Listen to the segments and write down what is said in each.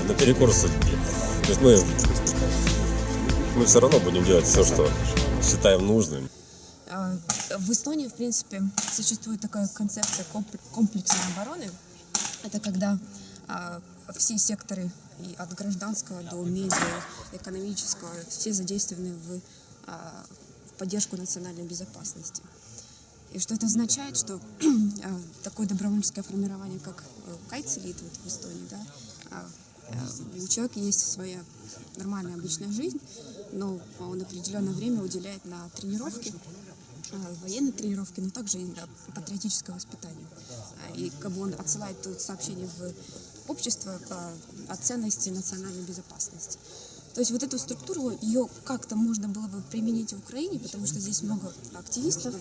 короче, наперекор судьбе. То есть мы, мы все равно будем делать все, что считаем нужным. А, В Эстонии, в принципе, существует такая концепция комп- комплексной обороны. Это когда а, все секторы и от гражданского до медиа, экономического, все задействованы в, а, поддержку национальной безопасности. И что это означает, что такое добровольческое формирование, как э, Кайцелит вот в Эстонии, да, у человека есть своя нормальная обычная жизнь, но он определенное время уделяет на тренировки, а, военные тренировки, но также и на патриотическое воспитание. А, И как бы он отсылает тут сообщение в общество о ценности национальной безопасности. То есть вот эту структуру, ее как-то можно было бы применить в Украине, потому что здесь много активистов,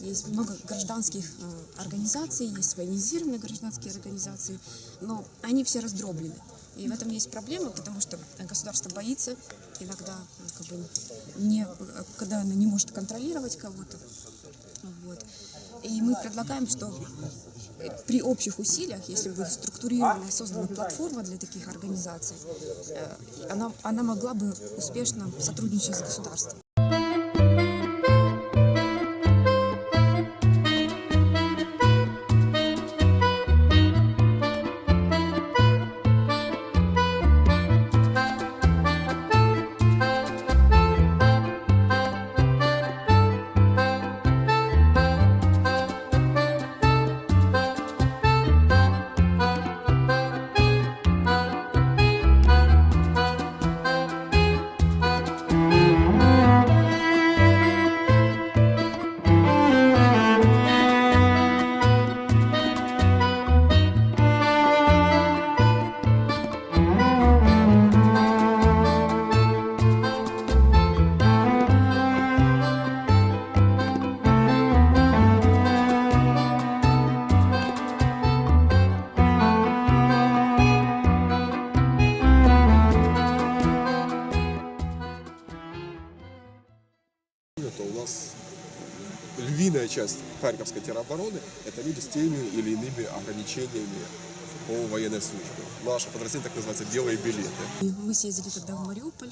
есть много гражданских э, организаций, есть военизированные гражданские организации, но они все раздроблены. И в этом есть проблема, потому что государство боится иногда, э, как бы, не, когда оно не может контролировать кого-то. Вот. И мы предлагаем, что при общих усилиях, если будет структурирована, создана платформа для таких организаций, э, она, она могла бы успешно сотрудничать с государством. Харьковской теробороны – это люди с теми или иными ограничениями по военной службе. Наше подразделение так называется «белые билеты». Мы съездили тогда в Мариуполь,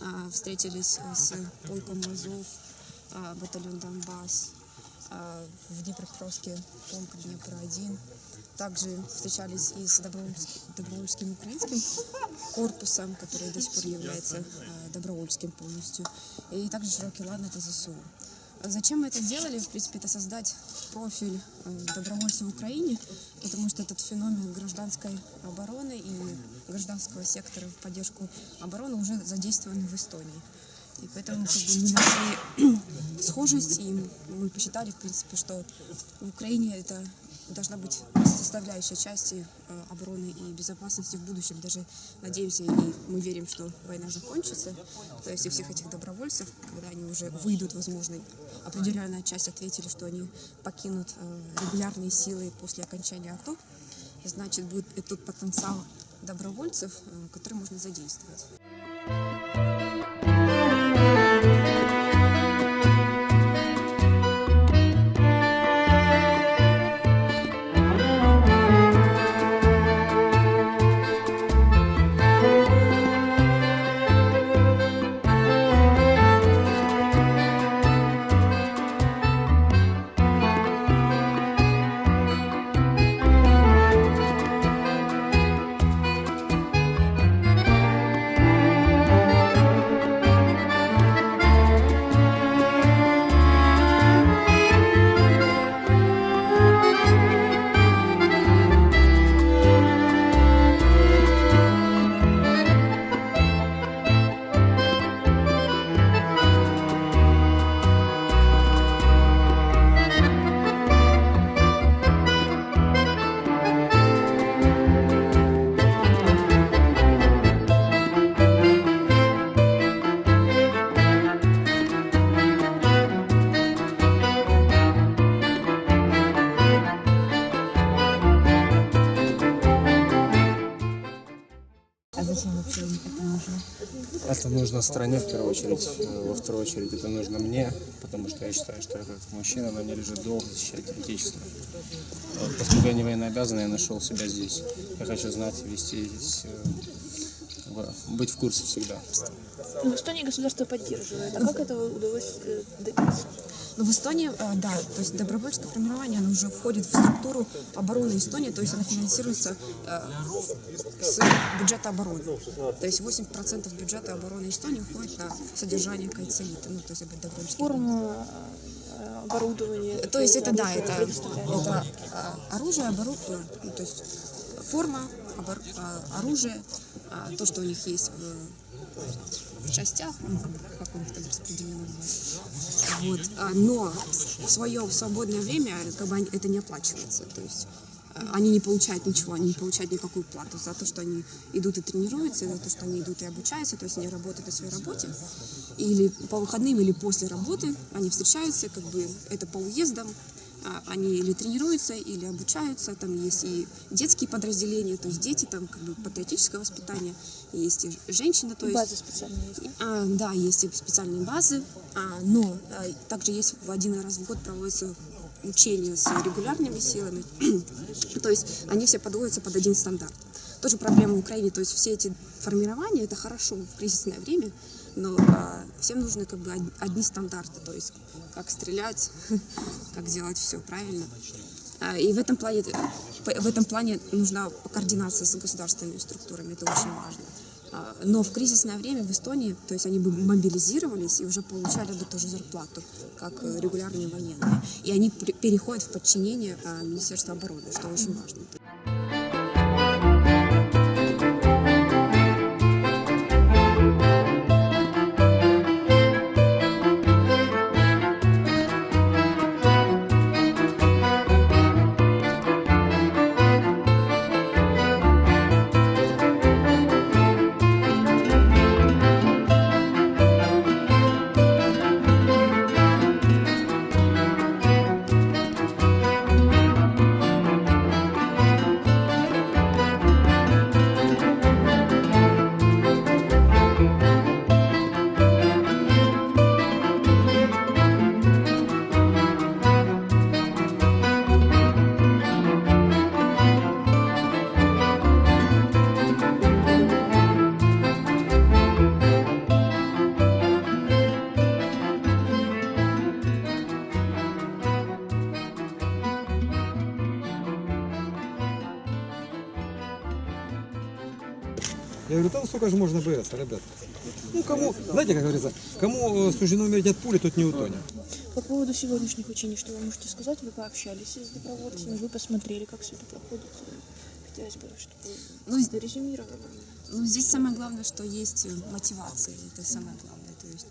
а, встретились с полком Азов, а, батальон Донбасс, а, в Днепропетровске полк Днепр-1. Также встречались и с добровольским, украинским корпусом, который до сих пор является добровольским полностью. И также широкий лад это ЗСУ. Зачем мы это сделали? В принципе, это создать профиль э, добровольцев в Украине, потому что этот феномен гражданской обороны и гражданского сектора в поддержку обороны уже задействован в Эстонии. И поэтому как бы, мы нашли схожесть, и мы посчитали, в принципе, что в Украине это должна быть составляющая части э, обороны и безопасности в будущем. Даже надеемся и мы верим, что война закончится. То есть у всех этих добровольцев, когда они уже выйдут, возможно, определенная часть ответили, что они покинут э, регулярные силы после окончания АТО, значит, будет и тут потенциал добровольцев, э, который можно задействовать. Нужно стране в первую очередь. Э, Во вторую очередь это нужно мне, потому что я считаю, что я как мужчина, на мне лежит долг защищать Отечество. Вот Поскольку я не военнообязанный, я нашел себя здесь. Я хочу знать, вести э, быть в курсе всегда. Ну, Эстонии государство поддерживает. А как этого удалось э, добиться? Но в Эстонии, э, да, то есть добровольческое формирование, оно уже входит в структуру обороны Эстонии, то есть оно финансируется э, с бюджета обороны. То есть 8% бюджета обороны Эстонии уходит на содержание кайцелита, ну, то есть это добровольческое Форма, э, оборудование. То есть это да, это, это оружие, оборудование, ну, то есть форма, обор- оружие, то, что у них есть в, в частях, ну, как у них там распределено. Вот. А, но в свое свободное время как бы это не оплачивается. То есть а, они не получают ничего, они не получают никакую плату за то, что они идут и тренируются, за то, что они идут и обучаются, то есть они работают на своей работе. Или по выходным, или после работы они встречаются, как бы это по уездам, они или тренируются, или обучаются, там есть и детские подразделения, то есть дети, там как бы патриотическое воспитание, есть и женщины, то есть... База специальная есть. А, да, есть и специальные базы, а, но а, также есть в один раз в год проводятся учения с регулярными силами. то есть они все подводятся под один стандарт. Тоже проблема в Украине, то есть все эти формирования, это хорошо в кризисное время, но а, всем нужны как бы од- одни стандарты, то есть как стрелять, как делать все правильно. А, И в этом плане, в этом плане нужна координация с государственными структурами, это очень важно. А, Но в кризисное время в Эстонии, то есть они бы мобилизировались и уже получали бы тоже зарплату, как э, регулярные военные. И они переходят в подчинение Министерства обороны, что очень важно. Сколько же можно бояться, ребят? Ну кому, знаете, как говорится, кому э, суждено умереть от пули, тот не утонет. По поводу сегодняшних учений, что вы можете сказать? Вы пообщались с добровольцами, вы посмотрели, как все это проходит. Хотелось бы, чтобы Ну, вы резюмировали. Ну, здесь самое главное, что есть э, мотивация, это самое главное. То есть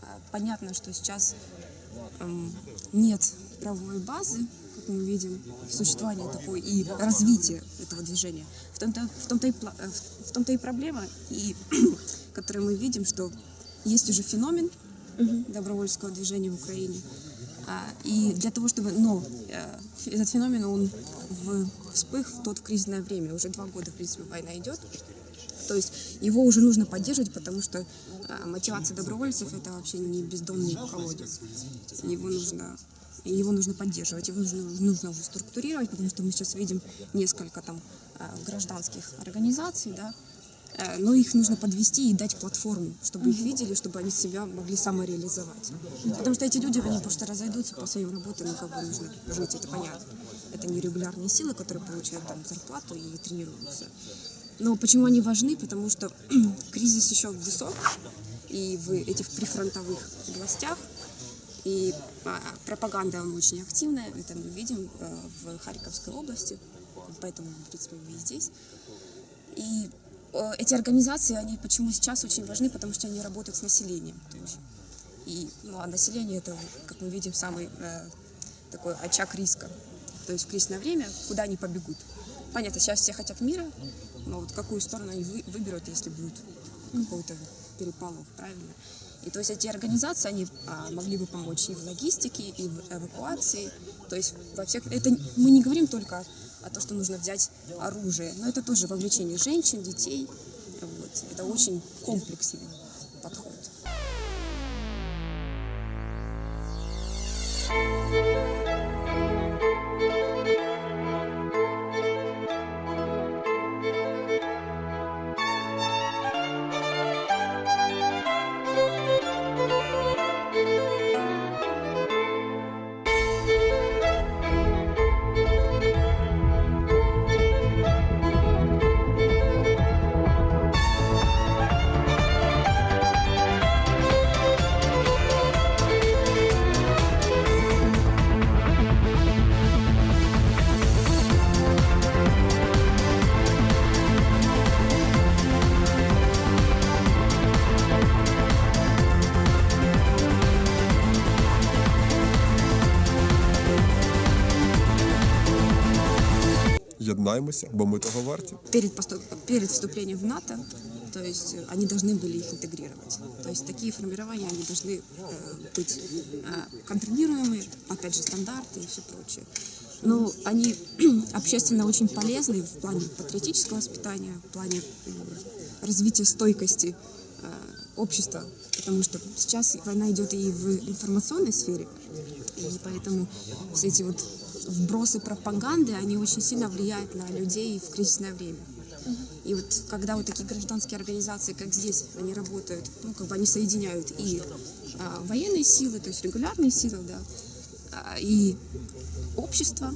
а, понятно, что сейчас эм, нет правовой базы, мы видим, существования такой и развития этого движения. В том-то, в том-то, и, э, в том-то и проблема, и, которую мы видим, что есть уже феномен добровольческого движения в Украине. А, И для того, чтобы... Но э, этот феномен, он в, вспых в тот кризисное время. Уже два года, в принципе, война идет. То есть его уже нужно поддерживать, потому что а, мотивация добровольцев это вообще не бездомный колодец. Его нужно его нужно поддерживать, его нужно, нужно уже структурировать, потому что мы сейчас видим несколько там а, гражданских организаций, да, э, но их нужно подвести и дать платформу, чтобы их видели, чтобы они себя могли самореализовать. Потому что эти люди, они просто разойдутся по своим работам, ну как бы нужно жить, это понятно. Это не регулярные силы, которые получают там зарплату и тренируются. Но почему они важны? Потому что кризис еще высок, и в этих прифронтовых областях, и пропаганда очень активная, это мы видим э, в Харьковской области, поэтому, в принципе, мы и здесь. И э, эти организации, они почему сейчас очень важны, потому что они работают с населением тоже. И, ну, а население это, как мы видим, самый э, такой очаг риска. То есть в кризисное время куда они побегут? Понятно, сейчас все хотят мира, но вот какую сторону они вы- выберут, если будет какой-то переполох, правильно? И то есть эти организации, они а, могли бы помочь и в логистике, и в эвакуации. То есть во всех... Это мы не говорим только о том, что нужно взять оружие, но это тоже вовлечение женщин, детей. Вот. Это очень комплексный єднаймося, бо ми того варті. перед, поступ- перед вступлением в НАТО, то есть э, они должны были их интегрировать. То есть такие формирования, они должны э, быть э, контролируемые, опять же, стандарты и все прочее. Но они общественно очень полезны в плане патриотического воспитания, в плане м, развития стойкости э, общества, потому что сейчас война идет и в информационной сфере, и поэтому все эти вот вбросы пропаганды, они очень сильно влияют на людей в кризисное время. И вот когда вот такие гражданские организации, как здесь, они работают, ну, как бы они соединяют и а, военные силы, то есть регулярные силы, да, а, и общество,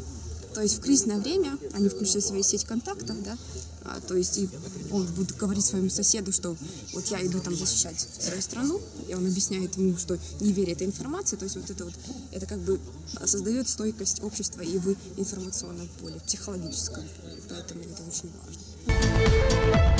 то есть в кризисное время они включают свою сеть контактов, да, а, то есть и он будет говорить своему соседу, что вот я иду там защищать свою страну, и он объясняет ему, что не верит этой информации, то есть вот это вот, это как бы а, создает стойкость общества и в информационном поле, в психологическом поле, поэтому это очень важно.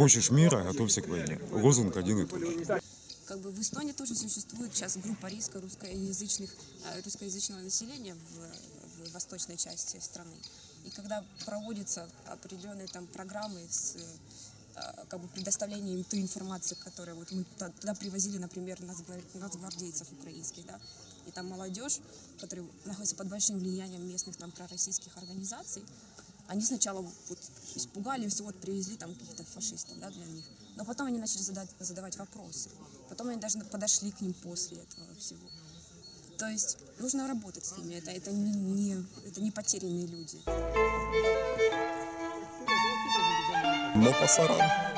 Хочешь мира, готовься к войне. Лозунг один и тот же. Как бы в Эстонии тоже существует сейчас группа риска русскоязычных, э, русскоязычного населения в, в восточной части страны. И когда проводятся определенные там программы с э, как бы предоставлением той информации, которую вот мы туда привозили, например, нацгвар- нацгвардейцев украинских, да, и там молодежь, которая находится под большим влиянием местных там пророссийских организаций, они сначала вот испугались, вот привезли там каких-то фашистов, да, для них. Но потом они начали задать, задавать вопросы. Потом они даже подошли к ним после этого всего. То есть нужно работать с ними. Это, это, не, не- это не потерянные люди. Но пасаран.